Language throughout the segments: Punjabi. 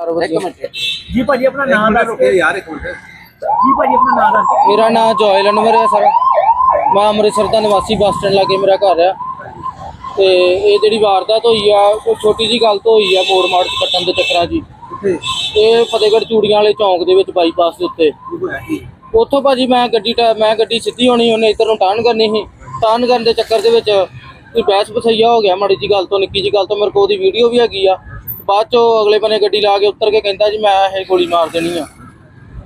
ਇੱਕ ਮਿੰਟ। ਜੀ ਭਾਜੀ ਆਪਣਾ ਨਾਮ ਦੱਸ ਰੁਕੇ ਯਾਰ ਇੱਕ ਮਿੰਟ। ਜੀ ਭਾਜੀ ਆਪਣਾ ਨਾਮ ਦੱਸ ਕੇ। ਮੇਰਾ ਨਾਮ ਜੋਇਲ ਅਨਵਰ ਹੈ ਸਰ। ਮੈਂ ਅੰਮ੍ਰਿਤਸਰ ਦਾ ਨਿਵਾਸੀ ਬੱਸ ਸਟੈਂਡ ਲਾਗੇ ਮੇਰਾ ਘਰ ਆ। ਤੇ ਇਹ ਜਿਹੜੀ ਵਾਰਦਾਤ ਹੋਈ ਆ ਉਹ ਛੋਟੀ ਜੀ ਗੱਲ ਤੋਂ ਹੋਈ ਆ ਮੋੜ ਮਾੜ ਚ ਕੱਟਣ ਦੇ ਚੱਕਰਾਂ ਜੀ ਕਿੱਥੇ? ਇਹ ਫਤਿਹਗੜ੍ਹ ਚੂੜੀਆਂ ਵਾਲੇ ਚੌਂਕ ਦੇ ਵਿੱਚ ਬਾਈਪਾਸ ਦੇ ਉੱਤੇ। ਕੀ ਹੋਇਆ ਕੀ ਉੱਥੋਂ ਭਾਜੀ ਮੈਂ ਗੱਡੀ ਟਾ- ਮੈਂ ਗੱਡੀ ਸਿੱਧੀ ਹੋਣੀ ਉਹਨੇ ਇੱਧਰ ਨੂੰ ਟਰਨ ਕਰਨੀ ਸੀ। ਟਰਨ ਕਰਨ ਦੇ ਚੱਕਰ ਦੇ ਵਿੱਚ ਕੋਈ ਬਹਿਸ ਬਸਈਆ ਹੋ ਗਿਆ ਮਾੜੀ ਜੀ ਗੱਲ ਤੋਂ ਨਿੱਕੀ ਜੀ ਗੱਲ ਤੋਂ ਮੇਰੇ ਕੋਲ ਉਹਦੀ ਵੀਡੀਓ ਵੀ ਹੈਗੀ ਆ। ਬਾਅਦ ਚੋਂ ਅਗਲੇ ਬੰਨੇ ਗੱਡੀ ਲਾ ਕੇ ਉੱਤਰ ਕੇ ਕਹਿੰਦਾ ਜੀ, ਮੈਂ ਇਹ ਗੋਲੀ ਮਾਰ ਦੇਣੀ ਆ।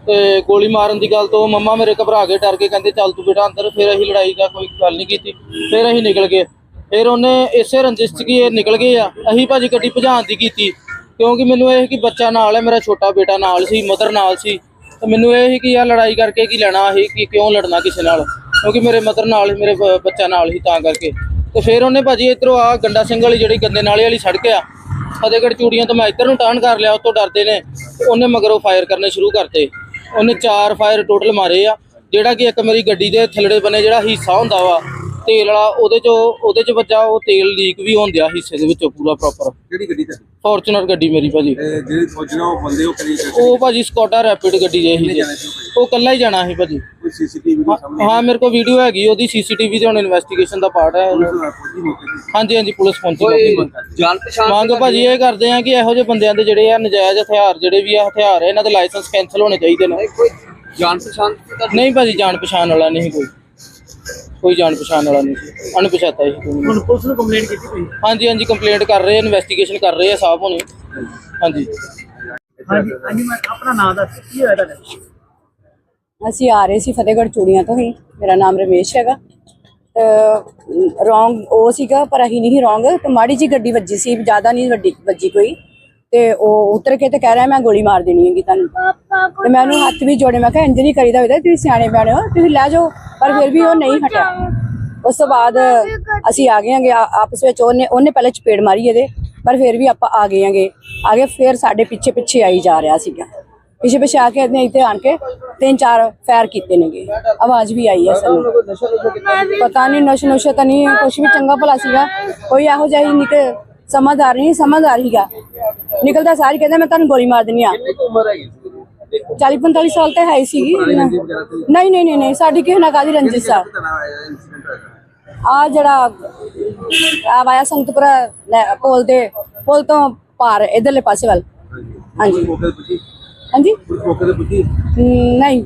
ਤੇ ਗੋਲੀ ਮਾਰਨ ਦੀ ਗੱਲ ਤੋਂ ਮੰਮਾ ਮੇਰੇ ਘਬਰਾ ਕੇ ਡਰ ਕੇ ਕਹਿੰਦੇ, ਚੱਲ ਤੂੰ ਬੇਟਾ ਅੰਦਰ, ਫਿਰ ਅਸੀਂ ਲੜਾਈ ਦਾ ਕੋਈ ਗੱਲ ਨਹੀਂ ਕੀਤੀ, ਫਿਰ ਅਸੀਂ ਨਿਕਲ ਗਏ। ਫਿਰ ਉਹਨੇ ਇਸੇ ਰੰਜਿਸ਼ 'ਚ ਕੀ ਇਹ ਨਿਕਲ ਗਏ ਆ, ਅਸੀਂ ਭਾਜੀ ਗੱਡੀ ਭਜਾਉਣ ਦੀ ਕੀਤੀ, ਕਿਉਂਕਿ ਮੈਨੂੰ ਇਹ ਸੀ ਕਿ ਬੱਚਾ ਨਾਲ ਹੈ, ਮੇਰਾ ਛੋਟਾ ਬੇਟਾ ਨਾਲ ਸੀ, ਮਦਰ ਨਾਲ ਸੀ, ਤੇ ਮੈਨੂੰ ਇਹ ਸੀ ਕਿ ਯਾਰ ਲੜਾਈ ਕਰਕੇ ਕੀ ਲੈਣਾ ਸੀ ਕਿ ਕਿਉਂ ਲੜਨਾ ਕਿਸੇ ਨਾਲ, ਕਿਉਂਕਿ ਮੇਰੇ ਮਦਰ ਨਾਲ ਮੇਰੇ ਬ- ਬੱਚਾ ਨਾਲ ਹੀ ਤਾਂ ਕਰਕੇ। ਤੇ ਫਿਰ ਉਹਨੇ ਭਾਜੀ ਇਧਰੋਂ ਆ ਗੰਡਾ ਸਿੰਘ ਵਾਲੀ ਜਿਹੜੀ ਗੰਦੇ ਨਾਲੇ ਵਾਲੀ ਸੜਕ ਆ ਫਤਿਹਗੜ੍ਹ ਚੂੜੀਆਂ ਤੋਂ ਮੈਂ ਇੱਧਰ ਨੂੰ ਟਰਨ ਕਰ ਲਿਆ ਉਤੋਂ ਡਰਦੇ ਨੇ। ਉਹਨੇ ਮਗਰੋਂ ਫਾਇਰ ਕਰਨੇ ਸ਼ੁਰੂ ਕਰਤੇ। ਉਹਨੇ ਚਾਰ ਫਾਇਰ ਟੋਟਲ ਮਾਰੇ ਆ। ਜਿਹੜਾ ਕਿ ਇੱਕ ਮੇਰੀ ਗੱਡੀ ਦੇ ਥੱਲੜੇ ਬਨੇ ਜਿਹੜਾ ਹਿੱਸਾ ਹੁੰਦਾ ਵਾ ਤੇਲ ਵਾਲਾ ਉਹਦੇ ਚੋਂ ਉਹਦੇ ਚ ਵੱਜਾ ਉਹ ਤੇਲ ਲੀਕ ਵੀ ਹੁੰਦਿਆ ਹਿੱਸੇ ਦੇ ਵਿੱਚੋਂ ਪੂਰਾ ਪ੍ਰੋਪਰ ਕਿਹੜੀ ਗੱਡੀ ਤੇ ਫੋਰਚੂਨਰ ਗੱਡੀ ਮੇਰੀ ਭਾਜੀ। ਜਿਹੜੀ ਫੌਜਣਾ ਉਹ ਬੰਦੇ ਉਹ ਕਰੀ ਉਹ ਭਾਜੀ ਸਕੋਡਾ ਰੈਪਿਡ ਗੱਡੀ ਜੇ ਭਾਈ? ਉਹ ਕੱਲਾ ਹੀ ਜਾਣਾ ਸੀ ਭਾਜੀ। ਕੋਈ ਸੀਸੀਟੀਵੀ ਦੇ ਸਾਹਮਣੇ ਹਾਂ ਮੇਰੇ ਕੋਲ ਵੀਡੀਓ ਹੈਗੀ ਉਹਦੀ ਸੀਸੀਟੀਵੀ ਤੇ ਹੁਣ ਇਨਵੈਸਟੀਗੇਸ਼ਨ ਦਾ ਪਾਰਟ ਹੈ ਹਾਂਜੀ ਹਾਂਜੀ ਪੁਲਿਸ ਪਹੁੰਚੀ ਕਾਫੀ ਜਾਣ ਪਛਾਣ ਮੰਗ ਭਾਜੀ ਇਹ ਕਰਦੇ ਆ ਕਿ ਇਹੋ ਜਿਹੇ ਬੰਦਿਆਂ ਦੇ ਜਿਹੜੇ ਆ ਨਜਾਇਜ਼ ਹਥਿਆਰ ਜਿਹੜੇ ਵੀ ਆ ਹਥਿਆਰ ਇਹਨਾਂ ਦੇ ਲਾਇਸੈਂਸ ਕੈਨਸਲ ਹੋਣੇ ਚਾਹੀਦੇ ਨੇ। ਕੋਈ ਜਾਣ ਪਛਾਣ ਨਹੀਂ। ਭਾਜੀ ਜਾਣ ਪਛਾਣ ਵਾਲਾ ਨਹੀਂ ਕੋਈ। ਕੋਈ ਜਾਣ ਪਛਾਣ ਵਾਲਾ ਨਹੀਂ। ਸੀ ਅਣਪਛਾਤਾ ਹੀ ਕੋਈ ਹੁਣ ਪੁਲਿਸ ਨੂੰ ਕੰਪਲੇਂਟ ਕੀਤੀ ਤੁਸੀਂ ਹਾਂਜੀ ਹਾਂਜੀ ਕੰਪਲੇਂਟ ਕਰ ਰਹੇ ਆ ਇਨਵੈਸਟੀਗੇਸ਼ਨ ਕਰ ਰਹੇ ਆ ਸਾਹਿਬ ਹੁਣੇ। ਹਾਂਜੀ। ਹਾਂਜੀ ਹਾਂਜੀ ਮੈਂ ਆਪਣਾ ਨਾਮ ਦੱਸ ਕੀ ਹੋਇਆ ਤੁਹਾਡਾ? ਅਸੀਂ ਆ ਰਹੇ ਸੀ ਫਤਿਹਗੜ੍ਹ ਚੂੜੀਆਂ ਤੋਂ ਹੀ ਮੇਰਾ ਨਾਮ ਰਮੇਸ਼ ਹੈਗਾ। ਰੋਂਗ ਉਹ ਸੀਗਾ ਪਰ ਅਸੀਂ ਨਹੀਂ ਰੋਂਗ ਤੇ ਮਾੜੀ ਜੀ ਗੱਡੀ ਵੱਜੀ ਸੀ ਜ਼ਿਆਦਾ ਨਹੀਂ ਵੱਡੀ ਵੱਜੀ ਕੋਈ। ਤੇ ਉਹ ਉਤਰ ਕੇ ਤੇ ਕਹਿ ਰਿਹਾ ਮੈਂ ਗੋਲੀ ਮਾਰ ਦੇਣੀ ਹੈਗੀ ਤੁਹਾਨੂੰ। ਤੇ ਮੈਂ ਉਹਨੂੰ ਹੱਥ ਵੀ ਜੋੜੇ ਮੈਂ ਕਿਹਾ ਇੰਜ ਨਹੀਂ ਕਰੀਦਾ ਹੁੰਦਾ ਤੁਸੀਂ ਸਿਆਣੇ ਬਿਆਣੇ ਹੋ ਤੁਸੀਂ ਲੈ ਜਾਓ। ਪਰ ਫਿਰ ਵੀ ਉਹ ਨਹੀਂ ਹਟਿਆ। ਉਸ ਤੋਂ ਬਾਅਦ ਅਸੀਂ ਆ ਗਏ ਆਂਗੇ ਆ- ਆਪਸ ਵਿੱਚ ਉਹਨੇ ਉਹਨੇ ਪਹਿਲੇ ਚਪੇੜ ਮਾਰੀ ਇਹਦੇ ਪਰ ਫਿਰ ਵੀ ਆਪਾਂ ਆ ਗਏ ਆਂਗੇ ਆ ਗਏ ਫਿਰ ਸਾਡੇ ਪਿੱਛੇ ਪਿੱਛੇ ਆਈ ਜਾ ਰਿਹਾ ਸੀਗਾ। ਪਿੱਛੇ ਪਿੱਛੇ ਆ ਕੇ ਇਹਨੇ ਇੱਥੇ ਆਣ ਕੇ ਤਿੰਨ ਚਾਰ ਫਾਇਰ ਕੀਤੇ ਨੇਗੇ। ਆਵਾਜ਼ ਵੀ ਆਈ ਹੈ ਸਾਨੂੰ। ਪਤਾ ਨਹੀਂ ਨਸ਼ ਨੁਸ਼ ਤਾਂ ਨਹੀਂ ਕੁਛ ਵੀ ਚੰਗਾ ਭਲਾ ਸੀਗਾ। ਕੋਈ ਇਹੋ ਜਿਹਾ ਹੀ ਨਿਕ ਸਮਝਦਾਰ ਨਹੀਂ ਸਮਝਦਾਰ ਹੀਗਾ ਨਿਕਲਦਾ ਸਾਰੀ ਕਹਿੰਦਾ ਮੈਂ ਤੁਹਾਨੂੰ ਗੋਲੀ ਮਾਰ ਦਿੰਨੀ ਆ ਉਮਰ ਹੈਗੀ 40 45 ਸਾਲ ਤੇ ਹੈ ਹੀ ਸੀਗੀ। ਨਹੀਂ ਨਹੀਂ ਨਹੀਂ ਸਾਡੀ ਕਿਸੇ ਨਾਲ ਕਾਦੀ ਰੰਜਿਸ਼ ਆ? ਇਨਸੀਡੈਂਟ ਹੋਇਆ? ਆ ਜਿਹੜਾ ਆ ਵਾਇਆ ਸੰਗਤਪੁਰਾ ਪੁਲ ਦੇ ਪੁਲ ਤੋਂ ਪਾਰ ਇਧਰਲੇ ਪਾਸੇ ਵੱਲ। ਹਾਂਜੀ। ਹਾਂਜੀ? ਪੁਲਿਸ ਮੌਕੇ ਤੇ ਪੁੱਜੀ? ਹਮ, ਨਹੀਂ।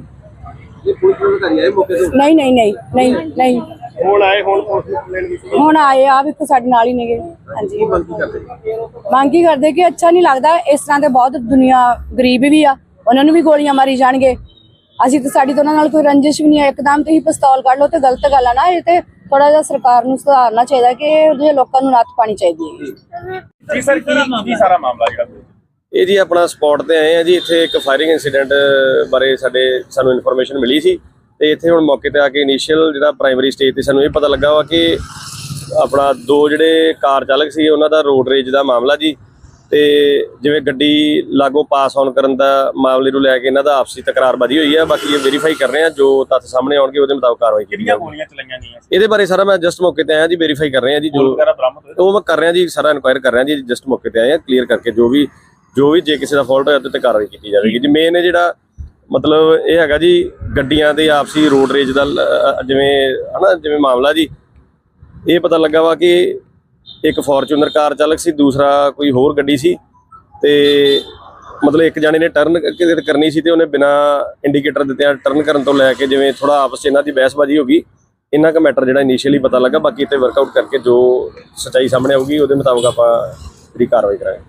ਇਹ ਪੁਲਿਸ ਨੂੰ ਕਰੀ ਆਏ ਮੌਕੇ ਤੇ? ਨਹੀਂ ਨਹੀਂ ਨਹੀਂ ਨਹੀਂ ਨਹੀਂ। ਹੁਣ ਆਏ ਹੁਣ ਪੁਲਿਸ ਨੂੰ ਕੰਪਲੇਂਟ ਕੀਤੀ? ਹੁਣ ਆਏ ਆ ਵੀ ਸਾਡੇ ਨਾਲ ਹੀ ਨੇਗੇ। ਹਾਂਜੀ। ਕੀ ਬੰਦ ਕਰਦੇ? ਮੰਗ ਕੀ ਕਰਦੇ ਕਿ ਅੱਛਾ ਨਹੀਂ ਲੱਗਦਾ ਇਸ ਤਰ੍ਹਾਂ ਦੇ ਬਹੁਤ ਦੁਨੀਆ ਗਰੀਬ ਵੀ ਆ ਉਹਨਾਂ ਨੂੰ ਵੀ ਗੋਲੀਆਂ ਮਾਰੀ ਜਾਣਗੇ। ਅਸੀਂ ਤਾਂ ਸਾਡੀ ਤਾਂ ਉਹਨਾਂ ਨਾਲ ਕੋਈ ਰੰਜਿਸ਼ ਵੀ ਨਹੀਂ ਹੈ ਇੱਕਦਮ ਤੁਸੀਂ ਪਿਸਤੌਲ ਕੱਢ ਲਓ ਤੇ ਗਲਤ ਗੱਲ ਆ ਨਾ ਇਹ ਤੇ ਥੋੜਾ ਜਿਹਾ ਸਰਕਾਰ ਨੂੰ ਸੁਧਾਰਨਾ ਚਾਹੀਦਾ ਕਿ ਇਹੋ ਜਿਹੇ ਲੋਕਾਂ ਨੂੰ ਨੱਥ ਪਾਣੀ ਚਾਹੀਦੀ ਹੈ। ਜੀ ਸਰ ਕੀ ਕੀ ਸਾਰਾ ਮਾਮਲਾ ਜਿਹੜਾ? ਇਹ ਜੀ ਆਪਣਾ ਸਪੌਟ ਤੇ ਆਏ ਆ ਜੀ ਇੱਥੇ ਇੱਕ ਫਾਇਰਿੰਗ ਇਨਸੀਡੈਂਟ ਬਾਰੇ ਸਾਡੇ ਸਾਨੂੰ ਇਨਫੋਰਮੇਸ਼ਨ ਮਿਲੀ ਸੀ ਤੇ ਇੱਥੇ ਹੁਣ ਮੌਕੇ ਤੇ ਆ ਕੇ ਇਨੀਸ਼ੀਅਲ ਜਿਹੜਾ ਪ੍ਰਾਇਮਰੀ ਸਟੇਜ ਤੇ ਸਾਨੂੰ ਇਹ ਪਤਾ ਲੱਗਾ ਵਾ ਕਿ ਆਪਣਾ ਦੋ ਜਿਹੜੇ ਕਾਰ ਚਾਲਕ ਸੀ ਉਹਨਾਂ ਦਾ ਰੋਡ ਰੇਜ ਦਾ ਮਾਮਲਾ ਜੀ ਤੇ ਜਿਵੇਂ ਗੱਡੀ ਲਾਗੋਂ ਪਾਸ ਆਨ ਕਰਨ ਦਾ ਮਾਮਲੇ ਨੂੰ ਲੈ ਕੇ ਇਹਨਾਂ ਦਾ ਆਪਸੀ ਤਕਰਾਰਬਾਜ਼ੀ ਹੋਈ ਹੈ ਬਾਕੀ ਇਹ ਵੈਰੀਫਾਈ ਕਰ ਰਹੇ ਆ ਜੋ ਤੱਥ ਸਾਹਮਣੇ ਆਉਣਗੇ ਉਹਦੇ ਮੁਤਾਬਕ ਕਾਰਵਾਈ ਕੀਤੀ ਜਾਊਗੀ। ਗੋਲੀਆਂ ਚਲਾਈਆਂ ਗਈਆਂ ਇਹਦੇ ਬਾਰੇ ਸਾਰਾ ਮੈਂ ਜਸਟ ਮੌਕੇ ਤੇ ਆਇਆ ਜੀ ਵੈਰੀਫਾਈ ਕਰ ਰਹੇ ਆ ਜੀ ਜੋ ਉਹ ਮੈਂ ਕਰ ਰਿਹਾ ਜੀ ਸਾਰਾ ਇਨਕੁਆਇਰ ਕਰ ਰਿਹਾ ਜੀ ਜਸਟ ਮੌਕੇ ਤੇ ਆਏ ਆ ਕਲੀਅਰ ਕਰਕੇ ਜੋ ਵੀ ਜੋ ਵੀ ਜੇ ਕਿਸੇ ਦਾ ਫਾਲਟ ਹੋਇਆ ਤੇ ਤੇ ਕਾਰਵਾਈ ਕੀਤੀ ਜਾਵੇਗੀ। ਜੀ ਮੇਨ ਜਿਹੜਾ ਮਤਲਬ ਇਹ ਹੈਗਾ ਜੀ ਗੱਡੀਆਂ ਦੇ ਆਪਸੀ ਰੋਡ ਰੇਜ ਦਾ ਲ- ਅ, ਜਿਵੇਂ ਹਨਾ ਜਿਵੇਂ ਮਾਮਲਾ ਜੀ ਇਹ ਪਤਾ ਲੱਗਾ ਵਾ ਕਿ ਇੱਕ ਫੋਰਚੂਨਰ ਕਾਰ ਚਾਲਕ ਸੀ ਦੂਸਰਾ ਕੋਈ ਹੋਰ ਗੱਡੀ ਸੀ ਤੇ ਮਤਲਬ ਇੱਕ ਜਾਣੇ ਨੇ ਟਰਨ ਕਰਨੀ ਸੀ ਤੇ ਉਹਨੇ ਬਿਨਾ ਇੰਡੀਕੇਟਰ ਦਿੱਤੇ ਟਰਨ ਕਰਨ ਤੋਂ ਲੈ ਕੇ ਜਿਵੇਂ ਥੋੜਾ ਆਪਸ 'ਚ ਇਹਨਾਂ ਦੀ ਬਹਿਸਬਾਜ਼ੀ ਹੋ ਗਈ ਇਹਨਾਂ ਕੁ ਮੈਟਰ ਜਿਹੜਾ ਇਨੀਸ਼ੀਅਲੀ ਪਤਾ ਲੱਗਾ ਬਾਕੀ ਇੱਥੇ ਵਰਕਆਊਟ ਕਰਕੇ ਜੋ ਸੱਚਾਈ ਸਾਹਮਣੇ ਆਊਗੀ ਉਹਦੇ ਮੁਤਾਬਕ ਆਪਾਂ ਜਿਹੜੀ ਕਾਰਵਾਈ ਕਰਾਂਗੇ।